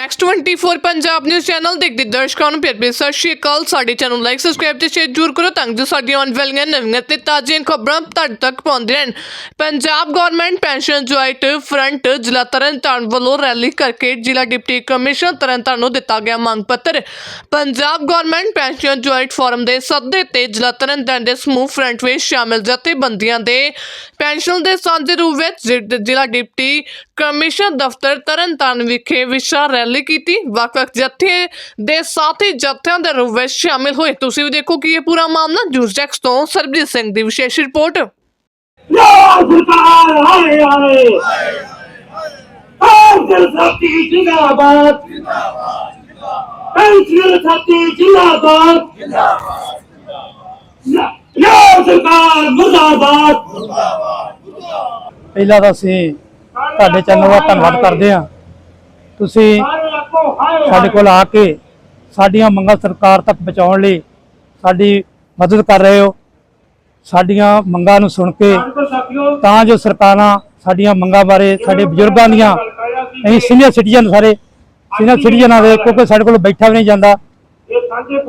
Max 24 Punjab news channel ਦੇਖਦੇ ਦਰਸ਼ਕਾਂ ਨੂੰ ਪਿਆਰ ਭਰੀ ਸਤਿ ਸ਼੍ਰੀ ਅਕਾਲ। ਸਾਡੇ ਚੈਨਲ ਲਾਈਕ ਸਬਸਕ੍ਰਾਈਬ ਤੇ ਸ਼ੇਅਰ ਜ਼ਰੂਰ ਕਰੋ ਤਾਂ ਜੋ ਸਾਡੀਆਂ ਆਉਣ ਵਾਲੀਆਂ ਨਵੀਆਂ ਤੇ ਤਾਜ਼ੀਆਂ ਖਬਰਾਂ ਤੁਹਾਡੇ ਤੱਕ ਪਹੁੰਚਦੀਆਂ ਰਹਿਣ। Punjab government pension joint front ਜ਼ਿਲ੍ਹਾ ਤਰਨਤਾਰਨ ਵੱਲੋਂ ਰੈਲੀ ਕਰਕੇ ਜ਼ਿਲ੍ਹਾ ਡਿਪਟੀ ਕਮਿਸ਼ਨਰ ਤਰਨਤਾਰਨ ਨੂੰ ਦਿੱਤਾ ਗਿਆ ਮੰਗ ਪੱਤਰ। Punjab government pension joint forum ਦੇ ਸੱਦੇ ਤੇ ਜ਼ਿਲ੍ਹਾ ਤਰਨਤਾਰਨ ਦੇ ਸਮੂਹ ਫਰੰਟ ਵਿੱਚ ਸ਼ਾਮਿਲ ਜਥੇਬੰਦੀਆਂ ਦੇ ਪੈਨਸ਼ਨ ਦੇ ਸਾਂਝੇ ਰੂਪ ਵਿੱਚ ਜ਼ਿਲ੍ਹਾ ਡਿਪਟੀ ਕਮਿਸ਼ਨਰ ਦਫ਼ਤਰ ਤਰਨਤਾਰਨ ਵਿਖੇ ਵਿਸ਼ਾਲ ਰੈਲੀ ਕੀਤੀ। ਵੱਖ-ਵੱਖ ਜਥੇ ਦੇ ਸਾਥੀ ਜਥਿਆਂ ਦੇ ਰੂਪ ਵਿੱਚ ਸ਼ਾਮਿਲ ਹੋਏ। ਤੁਸੀਂ ਵੀ ਦੇਖੋ ਕਿ ਇਹ ਪੂਰਾ ਮਾਮਲਾ। ਡੈਸਕ ਤੋਂ ਸਰਬਜੀਤ ਸਿੰਘ ਦੀ ਵਿਸ਼ੇਸ਼ ਰਿਪੋਰਟ। ਯਾ ਸਰਕਾਰ ਹਾਏ ਹਾਏ। ਪੈਂਚਰ ਸਾਥੀ ਜਿੰਦਾਬਾਦ। ਪੈਂਚਰ ਸਾਥੀ ਜਿੰਦਾਬਾਦ। ਯਾ ਯਾ ਸਰਕਾਰ ਮੁਰਦਾਬਾਦ। ਪਹਿਲਾਂ ਤਾਂ ਅਸੀਂ ਤੁਹਾਡੇ ਚੈਨਲ ਦਾ ਧੰਨਵਾਦ ਕਰਦੇ ਹਾਂ। ਤੁਸੀਂ ਸਾਡੇ ਕੋਲ ਆ ਕੇ ਸਾਡੀਆਂ ਮੰਗਾਂ ਸਰਕਾਰ ਤੱਕ ਪਹੁੰਚਾਉਣ ਲਈ ਸਾਡੀ ਮਦਦ ਕਰ ਰਹੇ ਹੋ। ਸਾਡੀਆਂ ਮੰਗਾਂ ਨੂੰ ਸੁਣ ਕੇ ਤਾਂ ਜੋ ਸਰਕਾਰਾਂ ਸਾਡੀਆਂ ਮੰਗਾਂ ਬਾਰੇ ਸਾਡੇ ਬਜ਼ੁਰਗਾਂ ਦੀਆਂ, ਅਸੀਂ ਸੀਨੀਅਰ ਸਿਟੀਜ਼ਨ ਸਾਰੇ ਸੀਨੀਅਰ ਸਿਟੀਜ਼ਨਾਂ ਦੇ, ਕਿਉਂਕਿ ਸਾਡੇ ਕੋਲ ਬੈਠਾ ਵੀ ਨਹੀਂ ਜਾਂਦਾ।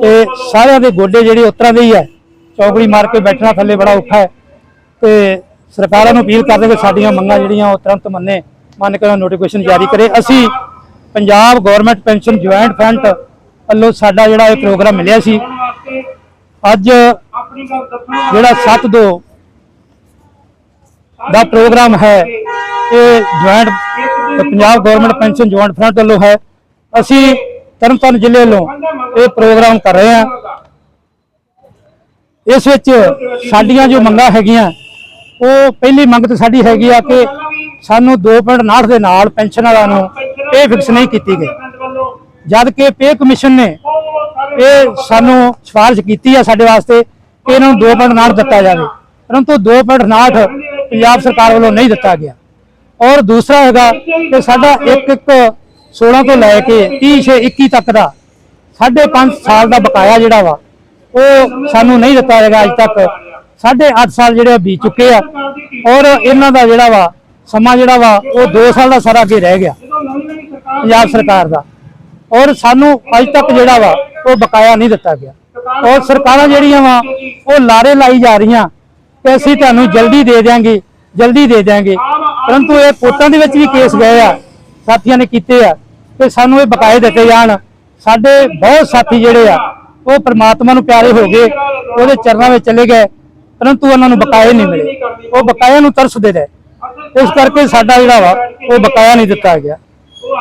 ਤੇ ਸਾਰਿਆਂ ਦੇ ਗੋਡੇ ਜਿਹੜੇ ਉਤਰਾਂ ਦੇ ਹੀ ਹੈ, ਚੌਕੜੀ ਮਾਰ ਕੇ ਬੈਠਣਾ ਥੱਲੇ ਬੜਾ ਔਖਾ ਹੈ। ਤੇ ਸਰਕਾਰਾਂ ਨੂੰ ਅਪੀਲ ਕਰਦੇ ਕਿ ਸਾਡੀਆਂ ਮੰਗਾਂ ਜਿਹੜੀਆਂ ਉਹ ਤੁਰੰਤ ਮੰਨੇ, ਮੰਨ ਕੇ ਨੋਟੀਫਿਕੇਸ਼ਨ ਜਾਰੀ ਕਰੇ। ਅਸੀਂ Punjab government pension joint fund ਵੱਲੋਂ ਸਾਡਾ ਜਿਹੜਾ ਇਹ ਪ੍ਰੋਗਰਾਮ ਮਿਲਿਆ ਸੀ, ਅੱਜ ਜਿਹੜਾ 7 ਦੋ ਦਾ ਪ੍ਰੋਗਰਾਮ ਹੈ, ਇਹ joint Punjab government pension joint fund ਵੱਲੋਂ ਹੈ। ਅਸੀਂ ਤਰਨਤਾਰਨ ਜ਼ਿਲ੍ਹੇ ਵੱਲੋਂ ਇਹ ਪ੍ਰੋਗਰਾਮ ਕਰ ਰਹੇ ਹਾਂ। ਇਸ ਵਿੱਚ ਸਾਡੀਆਂ ਜੋ ਮੰਗਾਂ ਹੈਗੀਆਂ ਉਹ ਪਹਿਲੀ ਮੰਗ ਤਾਂ ਸਾਡੀ ਹੈਗੀ ਆ ਕਿ ਸਾਨੂੰ 2.9 ਦੇ ਨਾਲ ਪੈਨਸ਼ਨ ਵਾਲਿਆਂ ਨੂੰ ਪੇ ਫਿਕਸ ਨਹੀਂ ਕੀਤੀ ਗਈ। ਜਦ ਕਿ ਪੇ ਕਮਿਸ਼ਨ ਨੇ ਇਹ ਸਾਨੂੰ ਸਿਫਾਰਿਸ਼ ਕੀਤੀ ਆ ਸਾਡੇ ਵਾਸਤੇ ਕਿ ਇਹਨਾਂ ਨੂੰ 2.9 ਦਿੱਤਾ ਜਾਵੇ। ਪਰੰਤੂ 2.9 ਪੰਜਾਬ ਸਰਕਾਰ ਵੱਲੋਂ ਨਹੀਂ ਦਿੱਤਾ ਗਿਆ। ਔਰ ਦੂਸਰਾ ਹੈਗਾ ਕਿ ਸਾਡਾ ਇੱਕ ਇੱਕ 16 ਤੋਂ ਲੈ ਕੇ 30 ਛੇ 21 ਤੱਕ ਦਾ ਸਾਢੇ ਪੰਜ ਸਾਲ ਦਾ ਬਕਾਇਆ ਜਿਹੜਾ ਵਾ, ਉਹ ਸਾਨੂੰ ਨਹੀਂ ਦਿੱਤਾ ਹੈਗਾ ਅੱਜ ਤੱਕ। ਸਾਢੇ 8 ਸਾਲ ਜਿਹੜੇ ਬੀਤ ਚੁੱਕੇ ਆ। ਔਰ ਇਹਨਾਂ ਦਾ ਜਿਹੜਾ ਵਾ, ਸਮਾਂ ਜਿਹੜਾ ਵਾ, ਉਹ 2 ਸਾਲ ਦਾ ਸਾਰਾ ਅੱਗੇ ਰਹਿ ਗਿਆ। ਪੰਜਾਬ ਸਰਕਾਰ ਦਾ। ਔਰ ਸਾਨੂੰ ਅੱਜ ਤੱਕ ਜਿਹੜਾ ਵਾ, ਉਹ ਬਕਾਇਆ ਨਹੀਂ ਦਿੱਤਾ ਗਿਆ। ਔਰ ਸਰਕਾਰਾਂ ਜਿਹੜੀਆਂ ਵਾ, ਉਹ ਲਾਰੇ ਲਾਈ ਜਾ ਰਹੀਆਂ। ਕਿ ਅਸੀਂ ਤੁਹਾਨੂੰ ਜਲਦੀ ਦੇ ਦਿਆਂਗੇ, ਜਲਦੀ ਦੇ ਦਿਆਂਗੇ। ਪਰੰਤੂ ਇਹ ਕੋਰਟਾਂ ਦੇ ਵਿੱਚ ਵੀ ਕੇਸ ਗਏ ਆ, ਸਾਥੀਆਂ ਨੇ ਕੀਤੇ ਆ। ਕਿ ਸਾਨੂੰ ਇਹ ਬਕਾਏ ਦਿੱਤੇ ਜਾਣ। ਸਾਡੇ ਬਹੁਤ ਸਾਥੀ ਜਿਹੜੇ ਆ, ਉਹ ਪ੍ਰਮਾਤਮਾ ਨੂੰ ਪਿਆਰੇ ਹੋ ਗਏ। ਉਹਦੇ ਚਰਨਾਂ ਵਿੱਚ ਚਲੇ ਗਏ। ਪਰੰਤੂ ਉਹਨਾਂ ਨੂੰ ਬਕਾਏ ਨਹੀਂ ਮਿਲੇ। ਉਹ ਬਕਾਇਆ ਨੂੰ ਤਰਸਦੇ ਰਹੇ। ਇਸ ਕਰਕੇ ਸਾਡਾ ਜਿਹੜਾ ਵਾ, ਉਹ ਬਕਾਇਆ ਨਹੀਂ ਦਿੱਤਾ ਗਿਆ।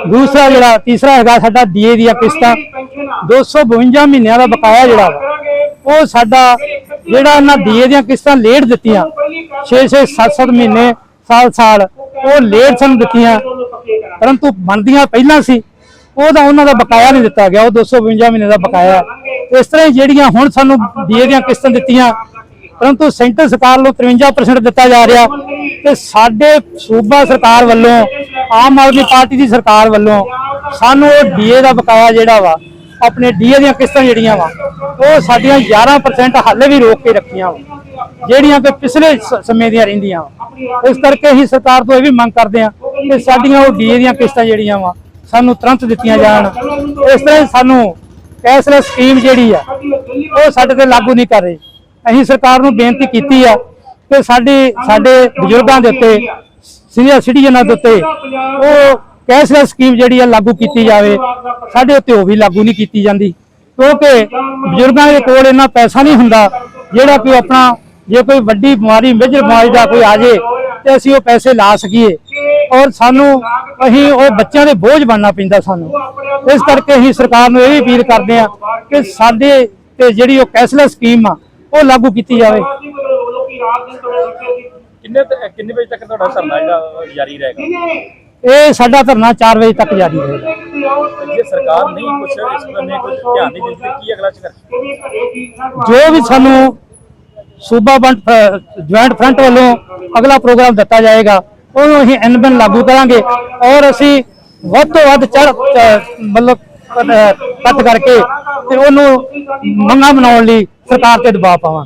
ਦੂਸਰਾ ਜਿਹੜਾ, ਤੀਸਰਾ ਹੈਗਾ ਸਾਡਾ ਡੀਏ ਦੀਆਂ ਕਿਸ਼ਤਾਂ। 252 ਮਹੀਨਿਆਂ ਦਾ ਬਕਾਇਆ ਜਿਹੜਾ ਵਾ, ਉਹ ਸਾਡਾ ਜਿਹੜਾ ਇਹਨਾਂ ਡੀਏ ਦੀਆਂ ਕਿਸ਼ਤਾਂ ਲੇਟ ਦਿੱਤੀਆਂ। 6 6 7 7 ਮਹੀਨੇ, ਸਾਲ ਸਾਲ, ਉਹ ਲੇਟ ਸਾਨੂੰ ਦਿੱਤੀਆਂ। ਪਰੰਤੂ ਬਣਦੀਆਂ ਪਹਿਲਾਂ ਸੀ, ਉਹਦਾ ਉਹਨਾਂ ਦਾ ਬਕਾਇਆ ਨਹੀਂ ਦਿੱਤਾ ਗਿਆ। ਉਹ 252 ਮਹੀਨੇ ਦਾ ਬਕਾਇਆ। ਇਸ ਤਰ੍ਹਾਂ ਹੀ ਜਿਹੜੀਆਂ ਹੁਣ ਸਾਨੂੰ ਡੀਏ ਦੀਆਂ ਕਿਸ਼ਤਾਂ ਦਿੱਤੀਆਂ ਪਰੰਤੂ ਸੈਂਟਰ ਸਰਕਾਰ ਨੂੰ 53% ਦਿੱਤਾ ਜਾ ਰਿਹਾ ਤੇ ਸਾਡੇ ਸੂਬਾ ਸਰਕਾਰ ਵੱਲੋਂ, ਆਮ ਆਦਮੀ ਪਾਰਟੀ ਦੀ ਸਰਕਾਰ ਵੱਲੋਂ ਸਾਨੂੰ ਉਹ ਡੀਏ ਦਾ ਬਕਾਇਆ ਜਿਹੜਾ ਵਾ, ਆਪਣੇ ਡੀਏ ਦੀਆਂ ਕਿਸ਼ਤਾਂ ਜਿਹੜੀਆਂ ਵਾ, ਉਹ ਸਾਡੀਆਂ 11% ਹਾਲੇ ਵੀ ਰੋਕ ਕੇ ਰੱਖੀਆਂ ਵਾ, ਜਿਹੜੀਆਂ ਕਿ ਪਿਛਲੇ ਸਮੇਂ ਦੀਆਂ ਰਹਿੰਦੀਆਂ ਵਾ। ਇਸ ਕਰਕੇ ਅਸੀਂ ਸਰਕਾਰ ਤੋਂ ਇਹ ਵੀ ਮੰਗ ਕਰਦੇ ਹਾਂ ਕਿ ਸਾਡੀਆਂ ਉਹ ਡੀਏ ਦੀਆਂ ਕਿਸ਼ਤਾਂ ਜਿਹੜੀਆਂ ਵਾ, ਸਾਨੂੰ ਤੁਰੰਤ ਦਿੱਤੀਆਂ ਜਾਣ। ਇਸ ਤਰ੍ਹਾਂ ਹੀ ਸਾਨੂੰ ਕੈਸ਼ਲੈਸ ਸਕੀਮ ਜਿਹੜੀ ਆ, ਉਹ ਸਾਡੇ ਤੇ ਲਾਗੂ ਨਹੀਂ ਕਰ ਰਹੀ। ਅਸੀਂ ਸਰਕਾਰ ਨੂੰ ਬੇਨਤੀ ਕੀਤੀ ਆ ਕਿ ਸਾਡੀ ਸਾਡੇ ਬਜ਼ੁਰਗਾਂ ਦੇ ਉੱਤੇ, ਸੀਨੀਅਰ ਸਿਟੀਜ਼ਨਾਂ ਦੇ ਉੱਤੇ ਉਹ ਕੈਸ਼ਲੈਸ ਸਕੀਮ ਜਿਹੜੀ ਆ ਲਾਗੂ ਕੀਤੀ ਜਾਵੇ। ਸਾਡੇ ਉੱਤੇ ਉਹ ਵੀ ਲਾਗੂ ਨਹੀਂ ਕੀਤੀ ਜਾਂਦੀ। ਕਿਉਂਕਿ ਬਜ਼ੁਰਗਾਂ ਦੇ ਕੋਲ ਇੰਨਾ ਪੈਸਾ ਨਹੀਂ ਹੁੰਦਾ, ਜਿਹੜਾ ਕਿ ਆਪਣਾ ਜੇ ਕੋਈ ਵੱਡੀ ਬਿਮਾਰੀ ਮੇਜਰ ਬਿਮਾਰੀ ਦਾ ਕੋਈ ਆ ਜੇ ਤੇ ਅਸੀਂ ਉਹ ਪੈਸੇ ਲਾ ਸਕੀਏ। ਔਰ ਸਾਨੂੰ ਅਸੀਂ ਉਹ ਬੱਚਿਆਂ ਦੇ ਬੋਝ ਬਣਨਾ ਪੈਂਦਾ ਸਾਨੂੰ। ਇਸ ਕਰਕੇ ਅਸੀਂ ਸਰਕਾਰ ਨੂੰ ਇਹ ਵੀ ਅਪੀਲ ਕਰਦੇ ਆ ਕਿ ਸਾਡੇ ਤੇ ਜਿਹੜੀ ਉਹ ਕੈਸ਼ਲੈਸ ਸਕੀਮ ਆ ਉਹ ਲਾਗੂ ਕੀਤੀ ਜਾਵੇ। ਕਿੰਨੇ ਤੇ- ਕਿੰਨੇ ਵਜੇ ਤੱਕ ਤੁਹਾਡਾ ਧਰਨਾ ਜਿਹੜਾ ਜਾਰੀ ਰਹੇਗਾ? ਇਹ ਸਾਡਾ ਧਰਨਾ 4 ਵਜੇ ਤੱਕ ਜਾਰੀ ਰਹੇਗਾ। ਜੇ ਸਰਕਾਰ ਨਹੀਂ ਕੁਝ ਇਸ ਬੰਨੇ ਕੁਝ ਧਿਆਨ ਨਹੀਂ ਦਿੰਦੀ ਤਾਂ ਕੀ ਅਗਲਾ ਸੰਘਰਸ਼ ਜੋ ਵੀ ਸਾਨੂੰ ਸੂਬਾ ਬੰਟ ਜੁਆਇੰਟ ਫਰੰਟ ਵੱਲੋਂ ਅਗਲਾ ਪ੍ਰੋਗਰਾਮ ਦਿੱਤਾ ਜਾਏਗਾ ਉਹਨੂੰ ਅਸੀਂ ਐਨਬਨ ਲਾਗੂ ਕਰਾਂਗੇ। ਔਰ ਅਸੀਂ ਵੱਧ ਤੋਂ ਵੱਧ ਚੜ ਮਤਲਬ ਕੱਟ ਕਰਕੇ ਤੇ ਉਹਨੂੰ ਮੰਗਾਂ ਬਣਾਉਣ ਲਈ ਸਰਕਾਰ ਤੇ ਦਬਾਅ ਪਾਵਾਂ